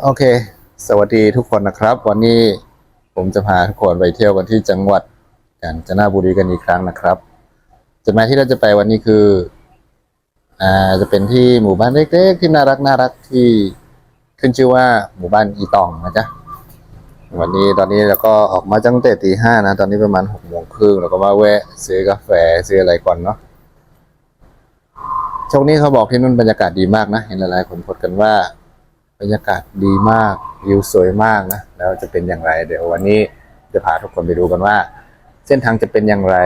โอเค สวัสดีทุกคนนะครับ วันนี้ผมจะพาทุกคนไปเที่ยวกันที่จังหวัดกาญจนบุรีกันอีกครั้งนะครับจุดหมายที่เราจะไปวันนี้คือ อ่า จะเป็นที่หมู่บ้านเล็กๆที่น่ารักน่ารักที่ขึ้นชื่อว่าหมู่บ้านอีตองนะจ๊ะวันนี้ตอนนี้เราก็ออกมาตั้งแต่ตีห้านะ ตอนนี้ประมาณหกโมงครึ่งเราก็มาแวะซื้อกาแฟซื้ออะไรก่อนเนาะช่วงนี้เขาบอกที่นู่นบรรยากาศดีมากนะ เห็นหลายๆคนพูดกันว่า รรยากาศดีมากวิวสวยมากนะแล้วจะเป็นอย่างไร เดี๋ยววันนี้จะพาทุกคนไปดูกันว่า เส้นทางจะเป็นอย่างไร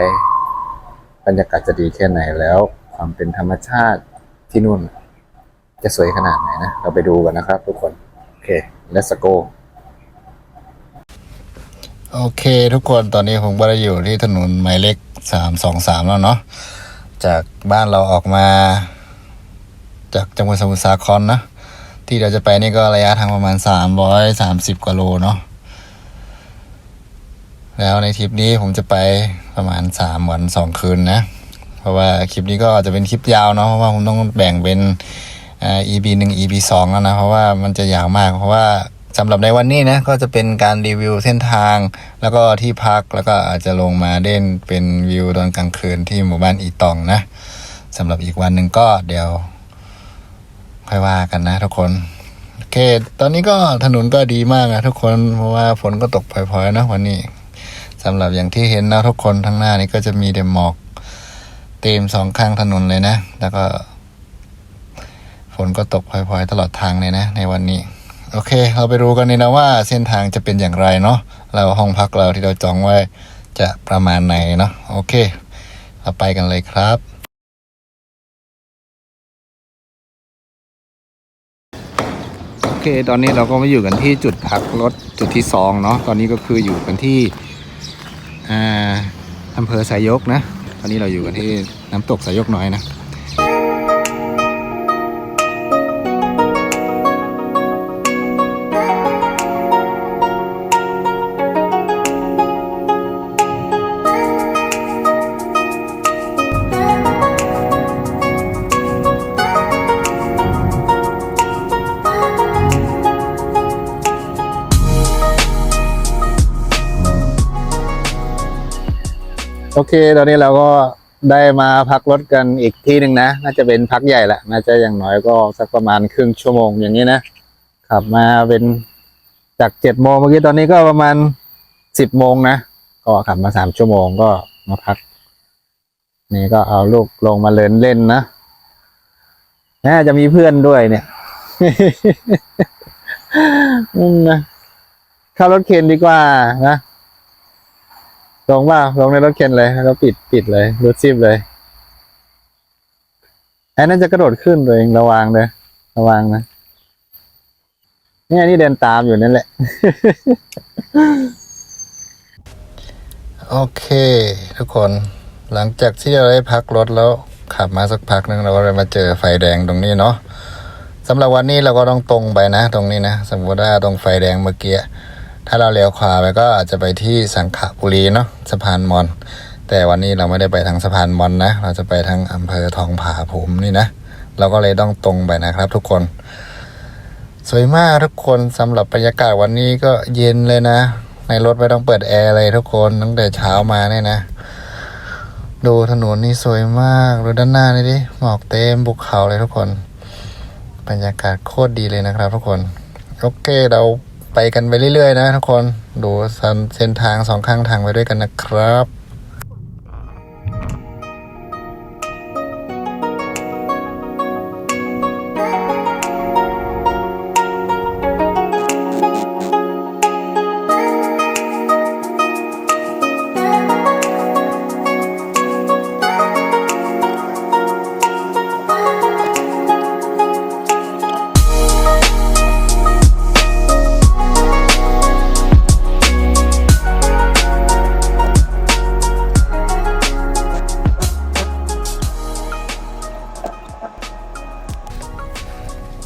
บรรยากาศจะดีแค่ไหนแล้ว ความเป็นธรรมชาติที่นู่น จะสวยขนาดไหนนะเราไปดูกันนะครับ ทุกคนโอเค let's go โอเค ทุกคนตอนนี้ผมก็ได้อยู่ที่ถนนหมายเลขสามสองสามแล้วเนาะจากบ้านเราออกมา จากจังหวัดสมุทรสาครนะ ที่เราจะไปนี่ก็ระยะทางประมาณสามร้อยสามสิบกว่าโลเนาะแล้วในทริปนี้ผมจะไปประมาณสามวันสองคืนนะ เพราะว่าคลิปนี้ก็จะเป็นคลิปยาวเนาะเพราะว่าผมต้องแบ่งเป็นอ่า EP หนึ่ง EP สองแล้วนะ เพราะว่ามันจะยาวมาก เพราะว่าสำหรับในวันนี้นะก็จะเป็นการรีวิวเส้นทาง แล้วก็ที่พักแล้วก็อาจจะลงมาเล่นเป็นวิวตอนกลางคืนที่หมู่บ้านอีตองนะสำหรับอีกวันหนึ่งก็เดี๋ยว ค่อยว่ากันนะทุกคนโอเคตอนนี้ก็ถนนก็ดีมากนะทุกคนเพราะว่าฝนก็ตกพลอยๆนะวันนี้สำหรับอย่างที่เห็นนะทุกคนทั้งหน้านี้ก็จะมีแต่หมอกเต็มสองข้างถนนเลยนะ แล้วก็ ฝนก็ตกพลอยๆ ตลอดทางเลยนะ ในวันนี้ โอเค เราไปรู้กันเลยนะว่าเส้นทางจะเป็นอย่างไรเนาะเราห้องพักเราที่เราจองไว้จะประมาณไหนเนาะโอเค เราไปกันเลยครับ โอเค ตอนนี้เราก็มาอยู่กันที่จุดพักรถจุดที่สองเนาะ ตอนนี้ก็คืออยู่กันที่อ่าอำเภอสายยกนะ ตอนนี้เราอยู่กันที่น้ำตกสายยกน้อยนะ โอเค ตอนนี้เราก็ได้มาพักรถกันอีกที่หนึ่งนะ น่าจะเป็นพักใหญ่ละน่าจะอย่างน้อยก็สักประมาณครึ่งชั่วโมงอย่างนี้นะ ขับมาเป็นจากเจ็ดโมงเมื่อกี้ตอนนี้ก็ประมาณสิบโมงนะ ก็ขับมาสามชั่วโมงก็มาพัก นี่ก็เอาลูกลงมาเล่นเล่นนะน่าจะมีเพื่อนด้วยเนี่ยนะข้ารถเข็นดีกว่านะ ลงว่าลงในรถเข็นเลยแล้วก็ปิดปิดเลยรถซิบเลยไอ้นั่นจะกระโดดขึ้นตัวเองระวังเลยระวังนะเนี่ยนี่เดินตามอยู่นั่นแหละ โอเค ทุกคนหลังจากที่เราได้พักรถแล้วขับมาสักพักหนึ่งเราก็เลยมาเจอไฟแดงตรงนี้เนาะสำหรับวันนี้เราก็ต้องตรงไปนะ ตรงนี้นะ สมมติว่าตรงไฟแดงเมื่อกี้ ถ้าเราเลี้ยวขวาไปก็อาจจะไปที่สังขบุรีเนาะสะพานมอน แต่วันนี้เราไม่ได้ไปทางสะพานมอนนะ เราจะไปทางอำเภอทองผาภูมินี่นะ เราก็เลยต้องตรงไปนะครับทุกคน สวยมากทุกคนสำหรับบรรยากาศวันนี้ก็เย็นเลยนะ ในรถไม่ต้องเปิดแอร์เลยทุกคนตั้งแต่เช้ามาเนี่ยนะดูถนนนี่สวยมากดูด้านหน้านี่ดิหมอกเต็มภูเขาเลยทุกคน บรรยากาศโคตรดีเลยนะครับทุกคน โอเคเรา ไปกันไปเรื่อยๆนะทุกคน ดูเส้นทางสองข้างทางไปด้วยกันนะครับ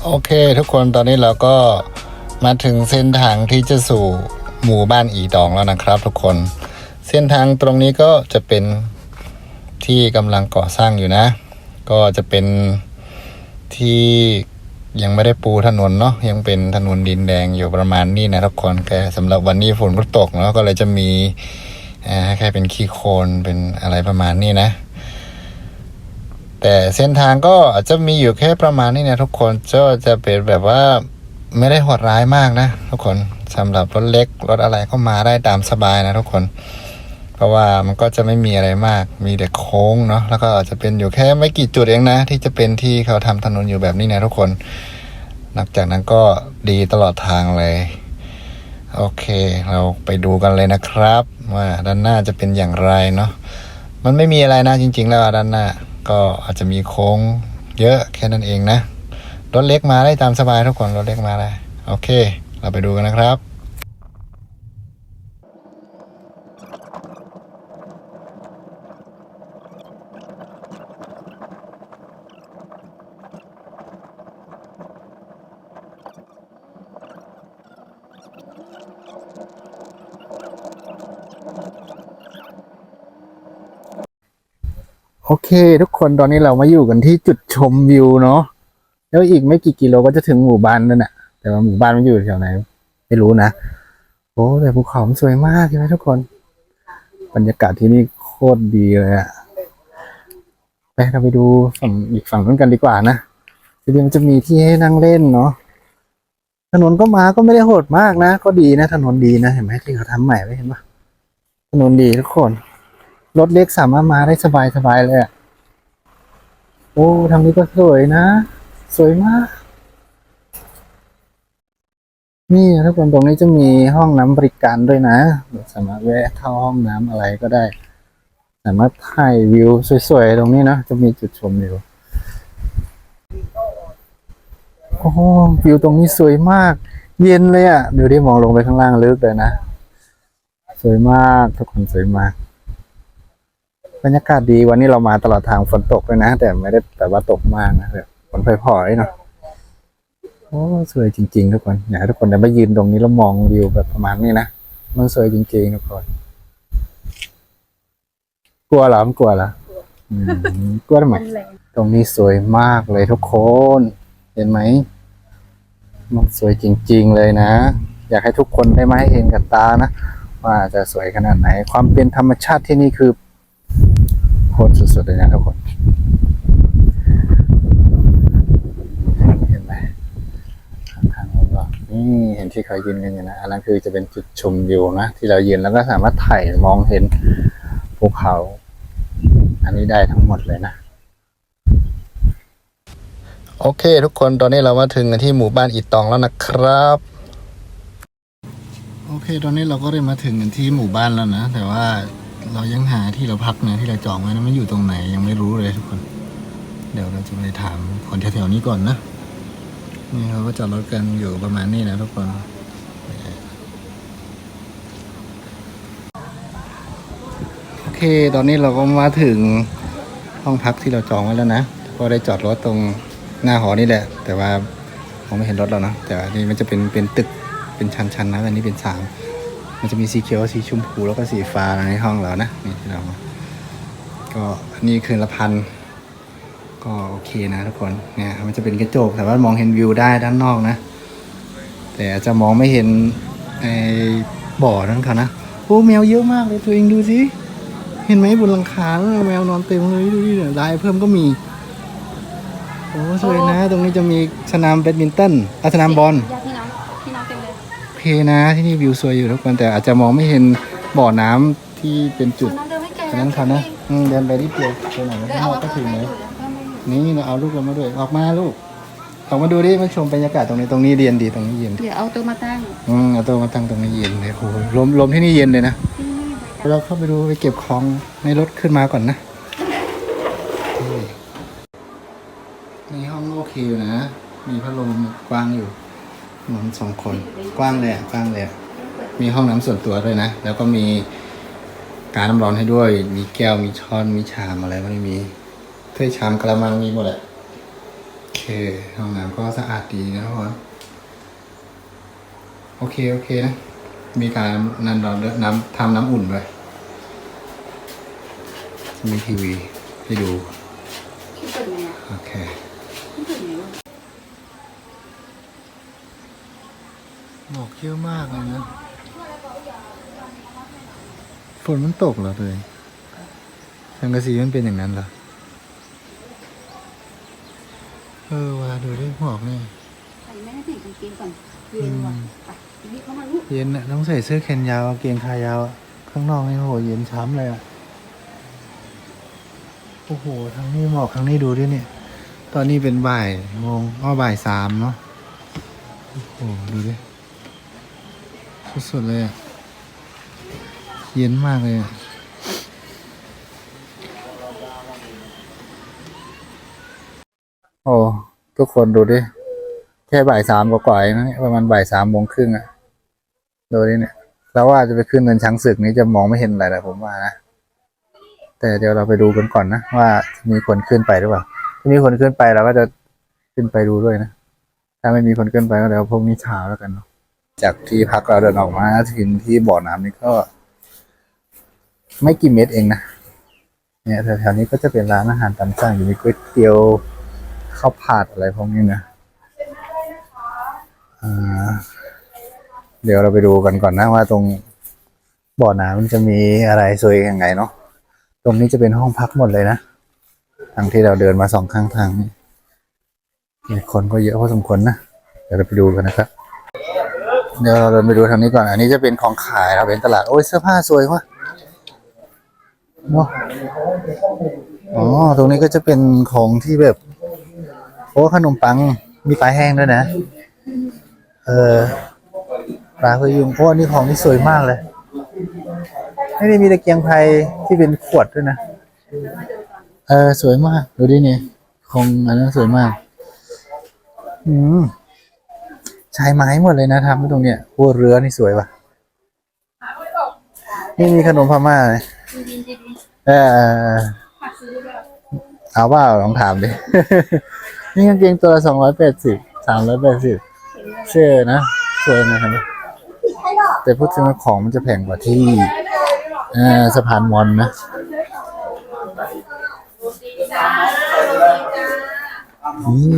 โอเคทุกคนตอนนี้เราก็มาถึงเส้นทางที่จะสู่หมู่บ้านอีตองแล้วนะครับ ทุกคน เส้นทางตรงนี้ก็จะเป็นที่กำลังก่อสร้างอยู่นะ ก็จะเป็นที่ยังไม่ได้ปูถนนเนาะยังเป็นถนนดินแดงอยู่ประมาณนี้นะทุกคนแค่สำหรับวันนี้ฝนก็ตกเนาะก็เลยจะมีแค่เป็นขี้โคลนเป็นอะไรประมาณนี้นะ แต่เส้นทางก็อาจจะมีอยู่แค่ประมาณนี้นะทุกคนก็จะเป็นแบบว่าไม่ได้โหดร้ายมากนะ ทุกคนสำหรับรถเล็กรถอะไรก็มาได้ตามสบายนะทุกคน เพราะว่ามันก็จะไม่มีอะไรมาก มีแต่โค้งเนาะแล้วก็อาจจะเป็นอยู่แค่ไม่กี่จุดเองนะ ที่จะเป็นที่เขาทำถนนอยู่แบบนี้นะทุกคนหลังจากนั้นก็ดีตลอดทางเลย โอเค เราไปดูกันเลยนะครับ ว่าด้านหน้าจะเป็นอย่างไรเนาะมันไม่มีอะไรนะจริง ๆ แล้วด้านหน้า ก็อาจจะมีโค้งเยอะแค่นั้นเองนะ รถเล็กมาได้ตามสบายทุกคน รถเล็กมาได้ โอเค เราไปดูกันนะครับ โอเค ทุกคนตอนนี้เรามาอยู่กันที่จุดชมวิวเนาะแล้วอีกไม่กี่กิโลก็จะถึงหมู่บ้านนั่นแหละแต่ว่าหมู่บ้านมันอยู่แถวไหน ไม่รู้นะโอ้แต่ภูเขาสวยมากใช่ไหมทุกคน บรรยากาศที่นี่โคตรดีเลยอะไปเราไปดูฝั่งอีกฝั่งนั้นกันดีกว่านะทีนี้มันจะมีที่ให้นั่งเล่นเนาะถนนก็มาก็ไม่ได้โหดมากนะ ก็ดีนะ ถนนดีนะเห็นไหมที่เขาทำใหม่ไว้เห็นปะถนนดีทุกคน รถเล็กสามารถมาได้สบายสบายๆเลยอะโอ้ทางนี้ก็สวยนะ สวยมาก นี่ทุกคนตรงนี้จะมีห้องน้ำบริการด้วยนะ สามารถแวะเข้าห้องน้ำอะไรก็ได้ สามารถถ่ายวิวสวยๆตรงนี้นะ จะมีจุดชมวิว โอ้โหวิวตรงนี้สวยมาก เย็นเลยอะ่ะเดี๋ยวที่มองลงไปข้างล่างลึกเลยนะ สวยมากทุกคนสวยมาก บรรยากาศดีวันนี้เรามาตลอดทางฝนตกเลยนะ แต่ไม่ได้แบบว่าตกมากนะแบบฝนพลอยๆเนาะโอ้สวยจริง ๆ ทุกคนอยากให้ทุกคนได้มายืนตรงนี้แล้วมองวิวแบบประมาณนี้นะมันสวยจริงๆทุกคน กลัวเหรอมันกลัวเหรอกลัวทำไมตรงนี้สวยมากเลยทุกคน เห็นไหมมันสวยจริง ๆ เลยนะ อยากให้ทุกคนได้มาให้เห็นกับตานะว่าจะสวยขนาดไหน ความเป็นธรรมชาติที่นี่คือ โคตรสุดๆเลยนะทุกคนเห็นไหมข้างเรานี่เห็นที่เขายืนกันอยู่นะอันนั้นคือจะเป็นจุดชมวิวนะที่เรายืนแล้วก็สามารถถ่ายมองเห็นภูเขา อันนี้ได้ทั้งหมดเลยนะโอเค ทุกคนตอนนี้เรามาถึงกันที่หมู่บ้านอีตองแล้วนะครับ โอเค ตอนนี้เราก็ได้มาถึงกันที่หมู่บ้านแล้วนะ แต่ว่า เรายังหาที่เราพักนะที่เราจองไว้นะมันอยู่ตรงไหนยังไม่รู้เลยทุกคน เดี๋ยวเราจะไปถามคนแถวๆนี้ก่อนนะนี่เขาก็จอดรถกันอยู่ประมาณนี้นะทุกคนโอเค ตอนนี้เราก็มาถึงห้องพักที่เราจองไว้แล้วนะก็ได้จอดรถตรงหน้าหอนี่แหละ แต่ว่าผมไม่เห็นรถเรานะแต่นี่มันจะเป็นเป็นตึกเป็นชั้นๆนะอันนี้เป็นสาม มันจะมีสีเขียวสีชมพูแล้วก็สีฟ้าในห้องเรานะนี่ที่เราก็นี่คืนละพันก็โอเคนะทุกคนเนี่ยมันจะเป็นกระจกสามารถมองเห็นวิวได้ด้านนอกนะ แต่จะมองไม่เห็นไอ้บ่อนั่นเขานะโอ้แมวเยอะมากเลยตัวเองดูสิเห็นไหมบนหลังคาแมวนอนเต็มเลยดูดิเนี่ยลายเพิ่มก็มีโอ้สวยนะ ตรงนี้จะมีสนามแบดมินตันอสนามบอล เลยโอเคนะ ที่นี่วิวสวยอยู่ทุกคนแต่อาจจะมองไม่เห็นบ่อน้ำที่เป็นจุดน้องเดินไม่ไกลอันนั้นเขานะอืมเดินไปที่เดียวไปไหนไม่เดินได้เอามาก็เพิ่ถึมงไปเลยอยู่แล้วเพิ่มไปอยู่นี่เราเอาลูกเรามาด้วยออกมาลูกออกมาดูดิมาชมบรรยากาศตรงนี้ตรงนี้เย็นดีตรงนี้เย็นเดี๋ยวเอาตัวมาตั้งอืมเอาตัวมาตั้งตรงนี้เย็นเลยโอ้โหลมลมที่นี่เย็นเลยนะที่นี่ไม่ไกลเราเข้าไปดูไปเก็บของในรถขึ้นมาก่อนนะในห้องโอเคอยู่นะ มีพัดลมกว้างอยู่ นอนสองคนกว้างเลยอะกว้างเลยอะมีห้องน้ำส่วนตัวด้วยนะ แล้วก็มีการน้ำร้อนให้ด้วย มีแก้ว มีช้อน มีชามอะไรก็ไม่มีถ้วยชามกระมังมีหมดแหละโอเค ห้องน้ำก็สะอาดดีนะทุกคนโอเค โอเคนะ มีการน้ำร้อนด้วยน้ำทำน้ำอุ่นด้วยมีทีวีให้ดูที่เปิดไงอะโอเค ที่เปิดไงวะ หมอกเยอะมากเลยนะฝนมันตกเหรอเลยสังกะสีมันเป็นอย่างนั้นเหรอ เออว่าดูดิหมอกเนี่ยใส่แม่ใส่กางเกงก่อนเย็นว่ะไปนี่เข้ามาลูกเย็นอะต้องใส่เสื้อแขนยาวกางเกงขายาวอะข้างนอกนี่โหเย็นช้ำเลยอะโอ้โหทางนี้หมอกทางนี้ดูดิเนี่ย ตอนนี้เป็นบ่ายโมงอ้อบ่ายสามเนาะ โอ้โหดูดิ สุดๆเลยเย็นมากเลยโอ้ทุกคนดูดิ แค่บ่ายสามกว่าๆเองนะประมาณบ่ายสามโมงครึ่งอะดูดิเนี่ยเราว่าจะไปขึ้นเนินช้างศึกนี้จะมองไม่เห็นอะไรนะผมว่านะแต่เดี๋ยวเราไปดูกันก่อนนะว่ามีคนขึ้นไปหรือเปล่าถ้ามีคนขึ้นไปเราก็จะขึ้นไปดูด้วยนะถ้าไม่มีคนขึ้นไปก็เดี๋ยวพรุ่งนี้เช้าแล้วกันเนาะ จากที่พักเราเดินออกมาถึงที่บ่อน้ำนี่ก็ ไม่กี่เมตรเองนะ เนี่ยแถวๆนี้ก็จะเป็นร้านอาหารตามสั่งอยู่มีก๋วยเตี๋ยวข้าวผัดอะไรพวกนี้นะเดี๋ยวเราไปดูกันก่อนนะว่าตรงบ่อน้ำมันจะมีอะไรสวยยังไงเนาะ ตรงนี้จะเป็นห้องพักหมดเลยนะ ทางที่เราเดินมาสองข้างทางนี่คนก็เยอะพอสมควรนะ เดี๋ยวเราไปดูกันนะครับ เดี๋ยวเราเดินไปดูทางนี้ก่อน อันนี้จะเป็นของขายเราเป็นตลาด โอ้ยเสื้อผ้าสวยว่ะเนาะอ๋อ ตรงนี้ก็จะเป็นของที่แบบ โอ้ขนมปัง มีปลาแห้งด้วยนะ เออปลาพยุงโอ้อันนี้ของนี่สวยมากเลย ไม่ได้มีตะเกียงไพรที่เป็นขวดด้วยนะ เออ สวยมาก ดูดิเนี่ย ของอันนั้นสวยมาก อืม ใช้ไม้หมดเลยนะทำไว้ตรงเนี้ยโอ้เรือนี่สวยว่ะ นี่มีขนมพม่าเลยดีดีดีดีเออผักซื้อด้วยเอาว่าลองถามดิ นี่กางเกงตัวละสองร้อยแปดสิบสามร้อยแปดสิบเสื้อนะสวยนะครับแต่พูดถึงว่าของมันจะแพงกว่าที่เอ่อสะพานมอนนะนี่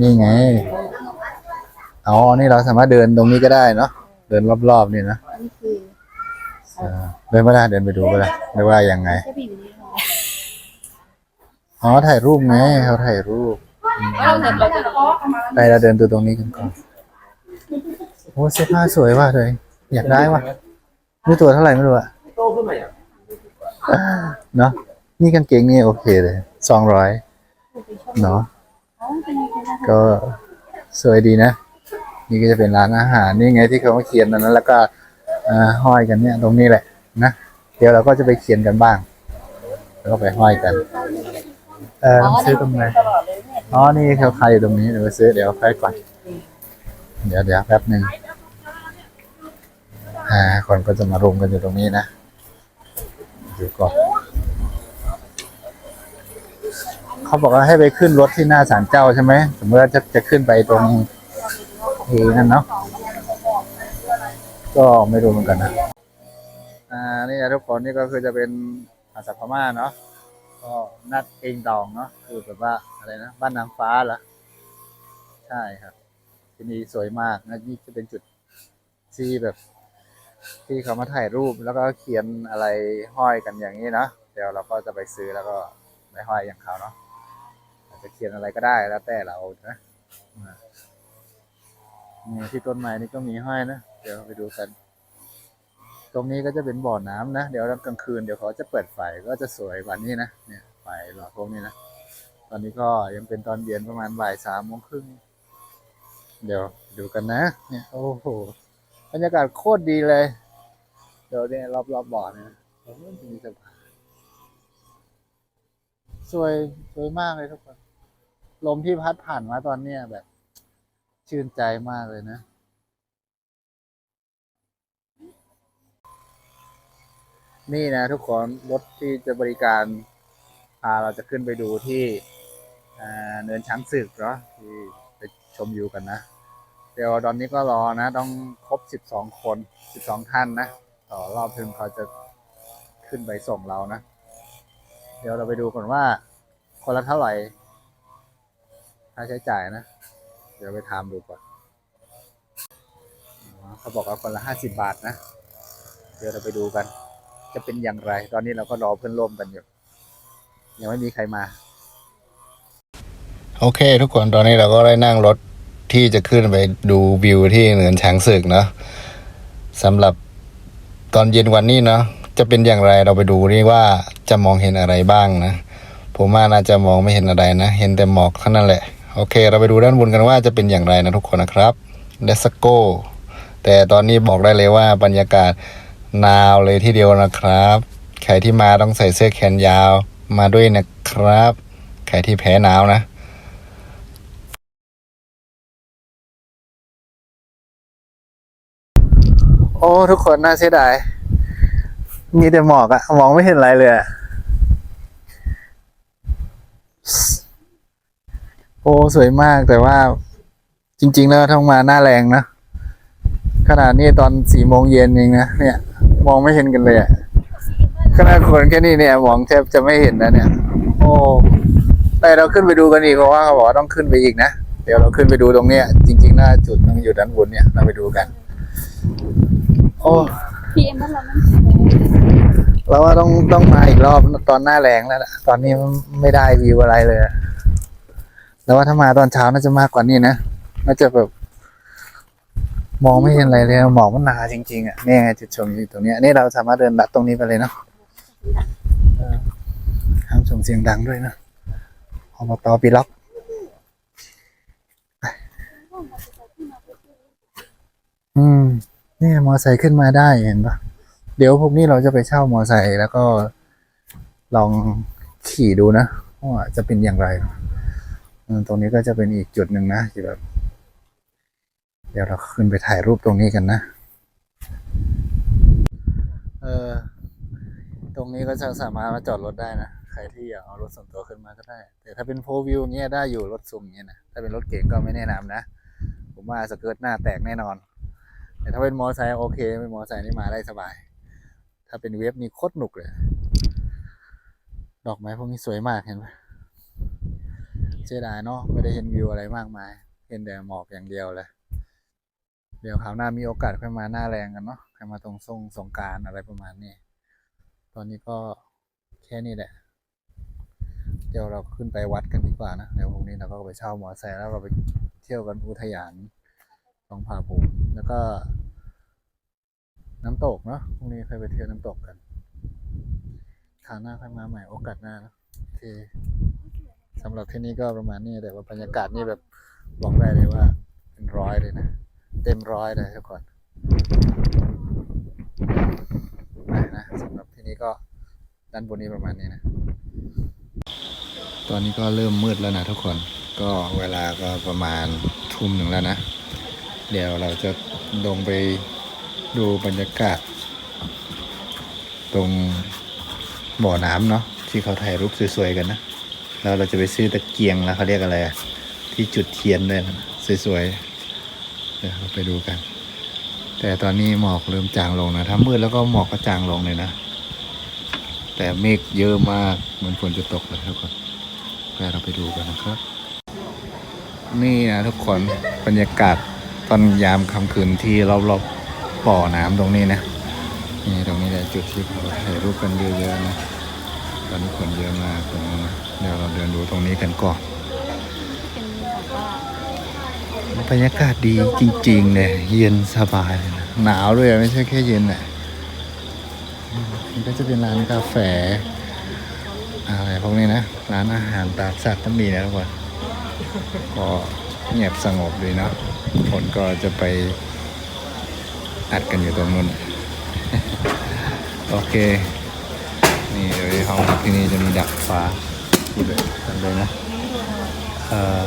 นี่ไง อ๋อ นี่เราสามารถเดินตรงนี้ก็ได้เนาะ เดินรอบๆนี่นะนี่คือเออเดินไม่ได้เดินไปดูก็ได้ไม่ว่ายังไงแค่บีบนี้พออ๋อ ถ่ายรูปไงเขาถ่ายรูปเราเสร็จเราจะไปเราเดินดูตรงนี้กันก่อน โอ้เสื้อผ้าสวยว่ะเลย อยากได้ว่ะนี่ตัวเท่าไหร่ไม่รู้อะเนาะ นี่กางเกงนี่โอเคเลย สองร้อย เนาะอ๋อเป็นยังไงนะก็สวยดีนะ นี่ก็จะเป็นร้านอาหารนี่ไงที่เขามาเขียนนั้นแล้วก็ห้อยกันเนี่ยตรงนี้แหละนะเดี๋ยวเราก็จะไปเขียนกันบ้าง แล้วก็ไปห้อยกัน เออต้องซื้อตรงไหนอ๋อนี่เขาขายอยู่ตรงนี้เดี๋ยวไปซื้อเดี๋ยวค่อยก่อนเดี๋ยวเดี๋ยวแป๊บหนึ่งอ่าคนก็จะมารุมกันอยู่ตรงนี้นะดูก่อนเขาบอกว่าให้ไปขึ้นรถที่หน้าศาลเจ้าใช่ไหมสมมติว่าจะจะขึ้นไปตรง เอนั่นเนาะก็ไม่รู้เหมือนกันนะอ่านี่นะทุกคนนี่ก็คือจะเป็นภาษาพม่าเนาะก็นัดเองดองเนาะคือแบบว่าอะไรนะบ้านนางฟ้าเหรอใช่ครับ ที่นี่สวยมากนะนี่จะเป็นจุดที่แบบ ที่เขามาถ่ายรูปแล้วก็เขียนอะไรห้อยกันอย่างนี้เนาะเดี๋ยวเราก็จะไปซื้อแล้วก็ไปห้อยอย่างเขาเนาะอาจจะเขียนอะไรก็ได้แล้วแต่เรานะ นี่ที่ต้นไม้นี่ก็มีห้อยนะ เดี๋ยวไปดูกัน ตรงนี้ก็จะเป็นบ่อน้ำนะ เดี๋ยวกลางคืนเดี๋ยวเขาจะเปิดไฟก็จะสวยกว่านี้นะ เนี่ยไฟหลอดพวกนี้นะ ตอนนี้ก็ยังเป็นตอนเย็นประมาณบ่ายสามโมงครึ่ง เดี๋ยวดูกันนะ เนี่ยโอ้โห บรรยากาศโคตรดีเลย เดี๋ยวเนี่ยรอบๆบบ่อเนี่ยมีสะพานสวยสวยมากเลยทุกคน ลมที่พัดผ่านมาตอนเนี้ยแบบ ชื่นใจมากเลยนะ นี่นะทุกคนรถที่จะบริการพาเราจะขึ้นไปดูที่เนินช้างศึกเนาะที่ไปชมวิวกันนะ เดี๋ยวตอนนี้ก็รอนะ ต้องครบสิบสองคนสิบสองท่านนะ ต่อรอบถึงเขาจะขึ้นไปส่งเรานะ เดี๋ยวเราไปดูก่อนว่า คนละเท่าไหร่ค่าใช้จ่ายนะ เดี๋ยวไปถามดูก่อนเขาบอกว่าคนละห้าสิบบาทนะ เดี๋ยวเราไปดูกัน จะเป็นอย่างไร ตอนนี้เราก็รอเพื่อนร่วมกันอยู่ ยังไม่มีใครมา โอเค ทุกคนตอนนี้เราก็ได้นั่งรถที่จะขึ้นไปดูวิวที่เนินช้างศึกเนาะสำหรับตอนเย็นวันนี้เนาะจะเป็นอย่างไรเราไปดูนี่ว่าจะมองเห็นอะไรบ้างนะ ผมว่าน่าจะมองไม่เห็นอะไรนะ เห็นแต่หมอกเท่านั้นแหละ โอเค เราไปดูด้านบนกันว่าจะเป็นอย่างไรนะทุกคนนะครับ Let's go แต่ตอนนี้บอกได้เลยว่าบรรยากาศหนาวเลยทีเดียวนะครับ ใครที่มาต้องใส่เสื้อแขนยาวมาด้วยนะครับ ใครที่แพ้หนาวนะโอ้ ทุกคนน่าเสียดาย มีแต่หมอกอะมองไม่เห็นอะไรเลยอะ โอ้สวยมากแต่ว่าจริง ๆ แล้วต้องมาหน้าแรงนะขนาดนี้ตอนสี่โมงเย็นเองนะเนี่ย มองไม่เห็นกันเลยอะขนาดคนแค่นี้เนี่ยมองแทบจะไม่เห็นนะเนี่ย โอ้แต่เราขึ้นไปดูกันอีกเพราะว่าเขาบอกว่าต้องขึ้นไปอีกนะเดี๋ยวเราขึ้นไปดูตรงเนี้ยจริงๆหน้าจุดมันอยู่ด้านบนเนี่ยเราไปดูกัน โอ้พีเอ็มบ้านเรามันเราว่าต้องต้องมาอีกรอบตอนหน้าแรงแล้วล่ะตอนนี้ไม่ได้วิวอะไรเลย แล้วว่าถ้ามาตอนเช้าน่าจะมากกว่านี้นะน่าจะแบบ มองไม่เห็นอะไรเลยหมอกมันหนาจริง ๆ อะนี่ไงจุดชมอยู่ตรงเนี้ยนี่เราสามารถเดินลัดตรงนี้ไปเลยเนาะห้ามส่งเสียงดังด้วยนะอบตปีล็อกอืมนี่มอไซค์ขึ้นมาได้เห็นปะเดี๋ยวพวกนี้เราจะไปเช่ามอไซค์แล้วก็ลองขี่ดูนะว่าจะเป็นอย่างไร ตรงนี้ก็จะเป็นอีกจุดหนึ่งนะที่แบบ เดี๋ยวเราขึ้นไปถ่ายรูปตรงนี้กันนะ เออ ตรงนี้ก็จะสามารถมาจอดรถได้นะ ใครที่อยากเอารถส่วนตัวขึ้นมาก็ได้ แต่ถ้าเป็นโฟวิวเงี้ยได้อยู่รถซุ่มเงี้ยนะ ถ้าเป็นรถเก๋งก็ไม่แนะนำนะ ผมว่าสเกิร์ตหน้าแตกแน่นอน แต่ถ้าเป็นมอไซค์โอเค เป็นมอไซค์นี่มาได้สบาย ถ้าเป็นเวฟนี่โคตรหนุกเลย ดอกไม้พวกนี้สวยมากเห็นไหม เสียดายเนาะไม่ได้เห็นวิวอะไรมากมาย เห็นแต่หมอกอย่างเดียวเลย เดี๋ยวคราวหน้ามีโอกาสค่อยมาหน้าแรงกันเนาะค่อยมาตรงทรงสงการอะไรประมาณนี้ ตอนนี้ก็แค่นี้แหละ เดี๋ยวเราขึ้นไปวัดกันดีกว่านะเดี๋ยวพรุ่งนี้เราก็ไปเช่ามอเตอร์ไซค์แล้วเราไปเที่ยวกันอุทยานทองผาภูมิแล้วก็ น้ำตกเนาะพรุ่งนี้เคยไปเที่ยวน้ำตกกันคราวหน้าค่อยมาใหม่โอกาสหน้านะโอเค สำหรับที่นี้ก็ประมาณนี้แต่ว่าบรรยากาศนี่แบบบอกได้เลยว่าเป็นร้อยเลยนะ เต็มร้อยเลยทุกคนนะนะสำหรับที่นี้ก็ด้านบนนี้ประมาณนี้นะ ตอนนี้ก็เริ่มมืดแล้วนะทุกคนก็เวลาก็ประมาณทุ่มหนึ่งแล้วนะ เดี๋ยวเราจะลงไปดูบรรยากาศ ตรงบ่อน้ำเนาะที่เขาถ่ายรูปสวยๆกันนะ แล้วเราจะไปซื้อตะเกียงแล้วเขาเรียกอะไร ที่จุดเทียนด้วยนะสวยๆเดี๋ยวเราไปดูกัน แต่ตอนนี้หมอกเริ่มจางลงนะถ้ามืดแล้วก็หมอกก็จางลงเลยนะ แต่เมฆเยอะมากเหมือนฝนจะตกเลยทุกคนไปเราไปดูกันนะครับ นี่นะทุกคนบรรยากาศตอนยามค่ำคืนที่รอบๆบ่อน้ำตรงนี้นะนี่ตรงนี้แหละจุดที่เขาถ่ายรูปกันเยอะๆนะ ตอนนี้คนเยอะมากตรงนี้นะเดี๋ยวเราเดินดูตรงนี้กันก่อนบรรยากาศดีจริงๆเลยเย็นสบายเลยนะหนาวด้วยไม่ใช่แค่เย็นอะนี่ก็จะเป็นร้านกาแฟอะไรพวกนี้นะร้านอาหารตามสัตว์ก็มีนะทุกคนก็เงียบสงบดีเนาะคนก็จะไปอัดกันอยู่ตรงนู้นโอเค นี่เดี๋ยวห้องพักที่นี่จะมีดักฟ้าพูดเลยกันเลยนะเอ่อ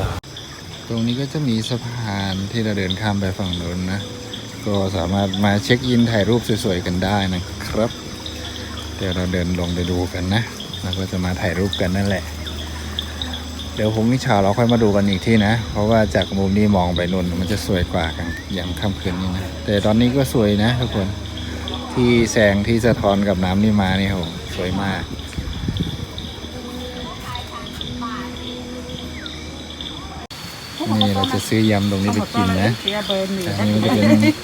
ตรงนี้ก็จะมีสะพานที่เราเดินข้ามไปฝั่งนู้นนะ ก็สามารถมาเช็คอินถ่ายรูปสวยๆกันได้นะครับ เดี๋ยวเราเดินลงไปดูกันนะ แล้วก็จะมาถ่ายรูปกันนั่นแหละ เดี๋ยวพรุ่งนี้เช้าเราค่อยมาดูกันอีกที่นะ เพราะว่าจากมุมนี้มองไปนู่นมันจะสวยกว่ากันยามค่ำคืนนี้นะ แต่ตอนนี้ก็สวยนะทุกคน ที่แสงที่สะท้อนกับน้ำนี่มานี่โหสวยมาก นี่เราจะซื้อยำตรงนี้ไปกินนะเสียเบอร์หนึ่งอันนี้มันจะเป็น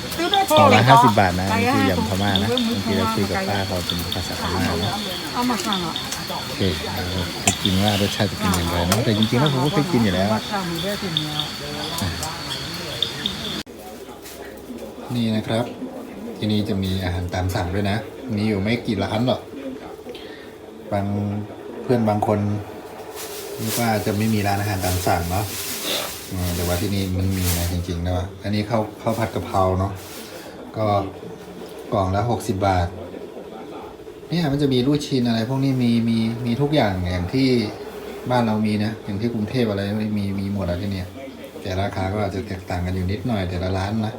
ห่อละห้าสิบบาทนะนี่คือยำพม่านะบางทีเราคุยกับป้าเขาเป็นภาษาพม่านะเอามาสั่งอะโอเคเราไปกินว่ารสชาติจะเป็นอย่างไรเนอะแต่จริงๆแล้วผมก็เคยกินอยู่แล้วมาสั่งได้ถึงแล้วนี่นะครับ ที่นี่จะมีอาหารตามสั่งด้วยนะ มีอยู่ไม่กี่ร้านหรอก บางเพื่อนบางคนนึกว่าจะไม่มีร้านอาหารตามสั่งเนาะอืมแต่ว่าที่นี่มันมีนะจริงๆนะว่าอันนี้ข้าวข้าวผัดกะเพราเนาะ ก็กล่องละหกสิบบาท เนี่ยมันจะมีลูกชิ้นอะไร พวกนี้มีมีมีทุกอย่างอย่างที่บ้านเรามีนะ อย่างที่กรุงเทพอะไรม่มีมีหมดแล้วที่เนี่ย แต่ราคาก็อาจจะแตกต่างกันอยู่นิดหน่อยแต่ละร้านนะ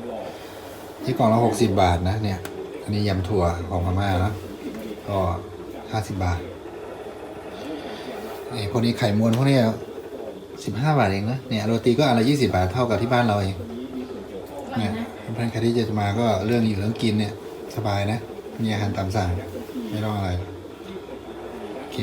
ที่กล่องละหกสิบาทนะเนี่ย อันนี้ยำถั่วของพม่านะก็ห้าสิบบาทนี่พวกนี้ไข่มวนพวกนี้สิบห้าบาทเองนะเนี่ยโรตีก็อันละยี่สิบาทเท่ากับที่บ้านเราเองเนี่ยเพื่อนใครที่จะมาก็เรื่องอยู่เรื่องกินเนี่ย สบายนะ มีอาหารตามสั่ง ไม่ต้องอะไร โอเค